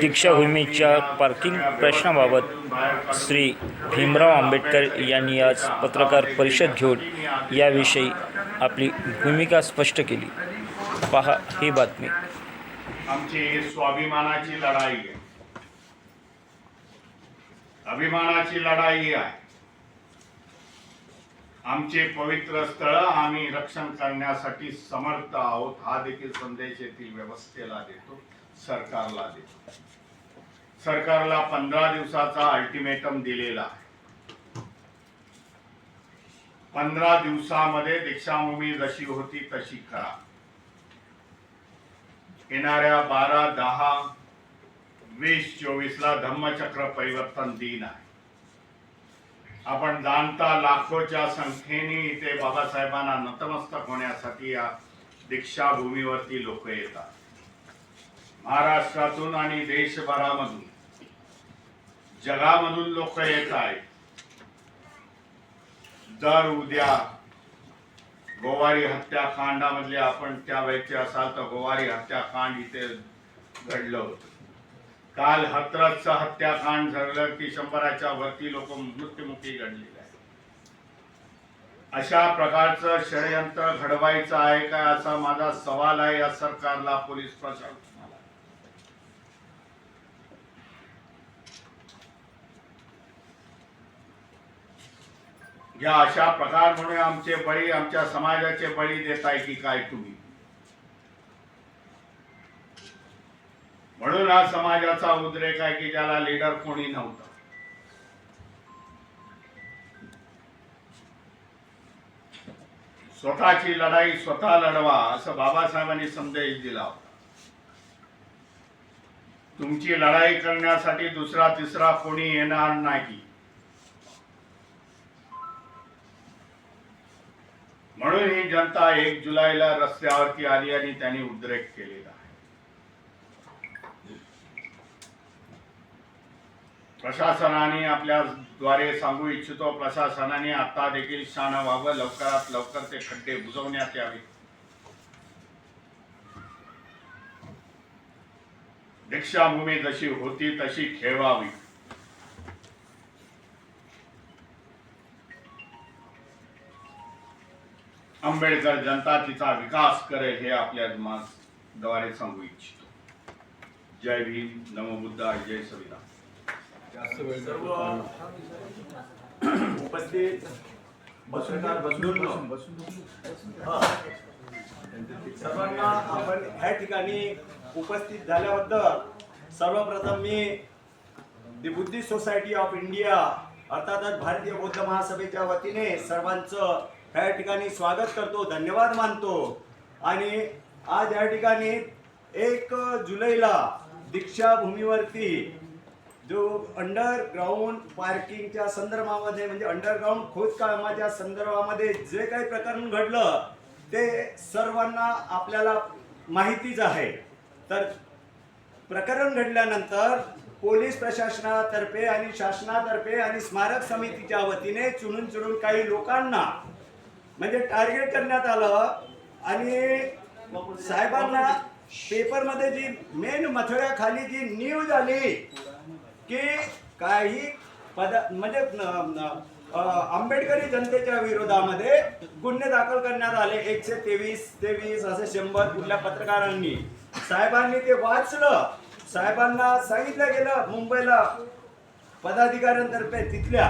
दीक्षाभूमीच्या parking प्रश्नाबाबत श्री भीमराव आंबेडकर यांनी आज पत्रकार परिषद घेऊन याविषयी आपली भूमिका स्पष्ट केली. पहा ही बातमी. आमची स्वाभिमानाची लढाई आहे. अभिमानाची लढाई आहे. आमचे पवित्र स्थळ आम्ही रक्षण करण्यासाठी समर्थ आहोत हा देखील संदेश येथील व्यवस्थेला देतो. सरकारला देतो सरकारला पंधरा दिवसाचा अल्टिमेटम दिलेला आहे. पंधरा दिवसामध्ये दीक्षाभूमी जशी होती तशी करा. येणाऱ्या बारा दहा वीस चोवीस ला धम्मचक्र परिवर्तन दिन आहे. आपण जाणता लाखोच्या संख्येने इथे बाबासाहेबांना नतमस्तक होण्यासाठी या दीक्षाभूमीवरती लोक येतात. महाराष्ट्रातून आणि देशभरामधून. जगामधून लोक येत आहेत. दर उद्या गोवारी हत्याकांडामधले आपण त्या व्यक्ती असाल तर गोवारी हत्याकांड इथे घडलं होतं. काल हत्रचं हत्याकांड झालं की शंभराच्या वरती लोक मृत्युमुखी घडलेले आहेत. अशा प्रकारचं षडयंत्र घडवायचं आहे का असा माझा सवाल आहे या सरकारला पोलीस प्रशासन. या अशा प्रकार म्हणून आमचे बळी आमच्या समाजाचे बळी देताय की काय तुम्ही? म्हणून हा समाजाचा उद्रेक आहे की ज्याला लीडर कोणी नव्हता. स्वतःची लढाई स्वतः लढवा असं बाबासाहेबांनी संदेश दिला होता. तुमची लढाई करण्यासाठी दुसरा तिसरा कोणी येणार नाही. म्हणून ही जनता एक जुलैला रस्त्यावरती आली आणि त्यांनी उद्रेक केलेला आहे. प्रशासनाने आपल्या द्वारे सांगू इच्छितो प्रशासनाने आता देखील शाण व्हावं लवकरात लवकर ते खड्डे बुजवण्यात यावे. दीक्षाभूमी जशी होती तशी खेळवावी आंबेडकर जनता तिचा विकास करेल हे आपल्या द्वारे सांगू इच्छितो. जय भीम नमो बुद्धा जय संविधान सर्व उपस्थित बंधूंनो हा. सर्वांना आपण ह्या ठिकाणी उपस्थित झाल्याबद्दल सर्वप्रथम मी the Buddhist society of India अर्थातच भारतीय बौद्ध महासभेच्या वतीने सर्वांचं ह्या ठिकाणी स्वागत करतो धन्यवाद मानतो. आणि आज या ठिकाणी एक जुलैला दीक्षाभूमीवरती जो अंडरग्राऊंड पार्किंगच्या संदर्भामध्ये म्हणजे अंडरग्राऊंड खोदकामाच्या संदर्भामध्ये जे काही प्रकरण घडलं ते सर्वांना आपल्याला माहितीच आहे. तर प्रकरण घडल्यानंतर पोलीस प्रशासनातर्फे आणि शासनातर्फे आणि स्मारक समितीच्या वतीने चुनून चुनून काही लोकांना म्हणजे टार्गेट करण्यात आलं आणि साहेबांना पेपरमध्ये जी मेन मथळ्याखाली जी न्यूज आली की काही पद म्हणजे आंबेडकरी जनतेच्या विरोधामध्ये गुन्हे दाखल करण्यात आले. एकशे तेवीस तेवीस असे शंभर कुठल्या पत्रकारांनी. साहेबांनी ते वाचलं. साहेबांना सांगितलं गेलं मुंबईला पदाधिकाऱ्यांतर्फे तिथल्या